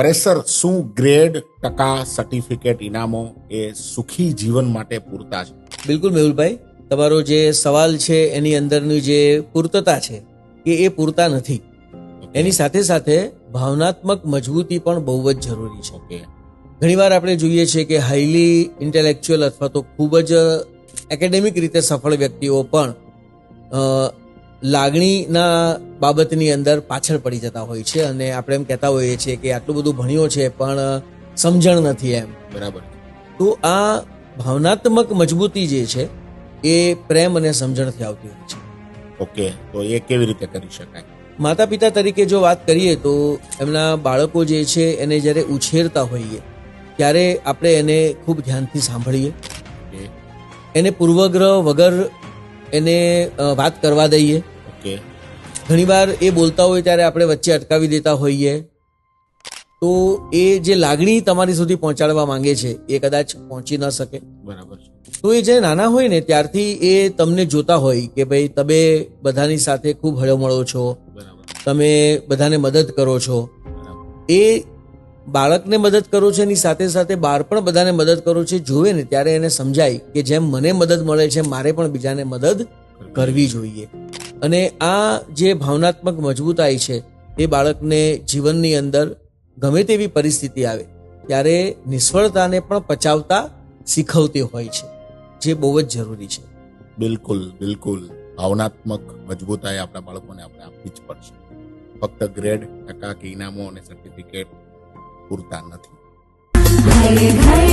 Pressure શું grade ટકા certificate ઇનામો એ સુખી જીવન માટે પૂરતા છે? બિલકુલ મેહુલભાઈ તમારો જે સવાલ છે એની અંદરની જે પૂર્તતા છે કે એ પૂરતા નથી. એની સાથે સાથે ભાવનાત્મક મજબૂતી પણ બહુ જ જરૂરી છે. કે ઘણીવાર આપણે જોઈએ છીએ કે હાઈલી ઇન્ટેલેક્ચ્યુઅલ અથવા તો ખૂબ જ એકેડેમિક રીતે સફળ વ્યક્તિઓ પણ લાગણીના બાબતની અંદર પાછળ પડી જતા હોય છે અને આપણે એમ કહેતા હોઈએ છીએ કે આટલું બધું ભણ્યો છે પણ સમજણ નથી એમ. બરાબર. તો આ ભાવનાત્મક મજબૂતી જે છે એ પ્રેમ અને સમજણથી આવતી હોય છે. ઓકે તો એ કેવી રીતે કરી શકાય? માતા પિતા તરીકે જો વાત કરીએ તો એમના બાળકો જે છે એને જ્યારે ઉછેરતા હોઈએ ત્યારે આપણે એને ખૂબ ધ્યાનથી સાંભળીએ. એને પૂર્વગ્રહ વગર એને વાત કરવા દઈએ. ઓકે. ઘણીવાર એ બોલતા હોય ત્યારે આપણે વચ્ચે અટકાવી દેતા હોઈએ. તો એ જે લાગણી તમારી સુધી પહોંચાડવા માંગે છે એ કદાચ પહોંચી ન શકે. બરાબર તો એ જે નાના હોય ને ત્યારથી એ તમને જોતા હોય કે ભાઈ તમે બધાની સાથે ખૂબ હળમળો છો. તમે બધાને મદદ કરો છો. એ બાળકને મદદ કરો છો એની સાથે સાથે બાળ પણ બધાને મદદ કરો છો, જોવે ને ત્યારે એને સમજાય કે જેમ મને મદદ મળે છે, મારે પણ બીજાને મદદ કરવી જોઈએ. અને આ જે ભાવનાત્મક મજબૂતાઈ છે, એ બાળકને જીવનની અંદર ગમે તેવી પરિસ્થિતિ આવે, ત્યારે નિષ્ફળતાને પણ પચાવતા શીખવતી હોય છે, જે બહુ જ જરૂરી છે. બિલકુલ બિલકુલ. ભાવનાત્મક મજબૂતાઈ આપણા બાળકોને આપણે આપવી જ પડશે. ફક્ત ગ્રેડ ટકા કે ઇનામો અને સર્ટિફિકેટ પૂરતા નથી.